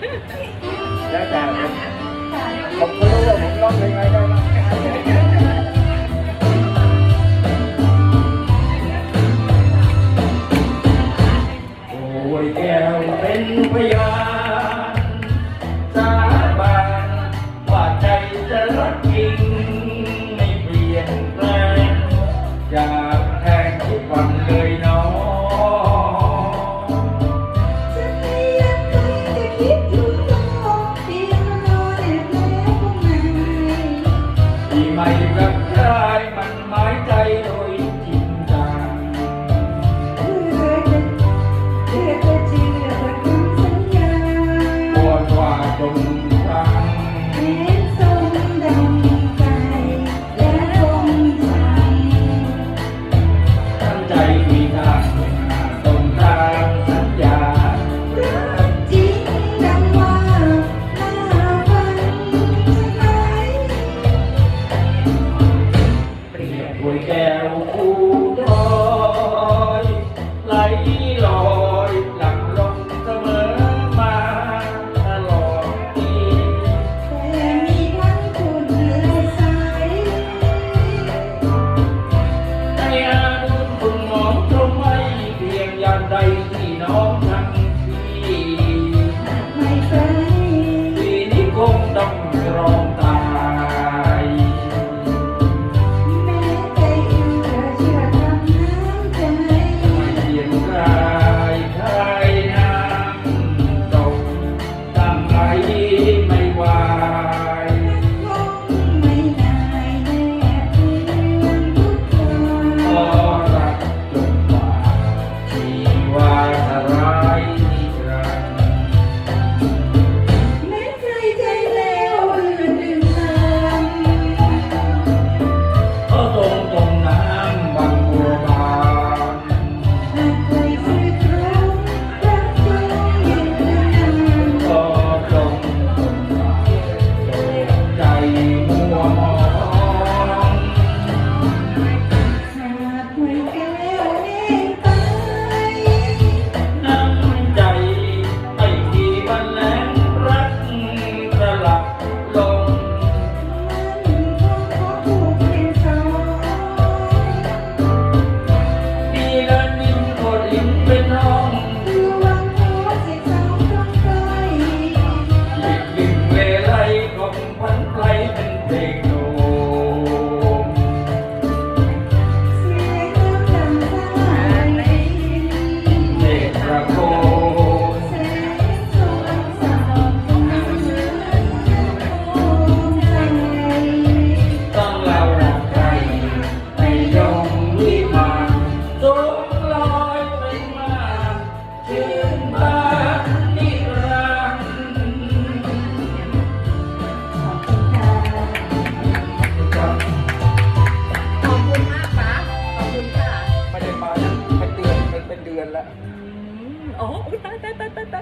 แล้วแต่ผมผมก็รู้ว่าผมร้องเพลงอะไรได้บ้างโอ้ยแก้วเป็นพยา จงฟังเพลงทรดังใจและคงจทั้งใจที่ทางตรงตามสัญญารักจริงดังว่าน่าฟังไหมเปรียบด้วยแก้วคู่ แล้ว อ๋ออุ๊ยตายตายตายตายตาย